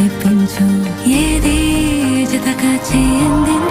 తెప్పించు. ఏది జతగా చేయందించు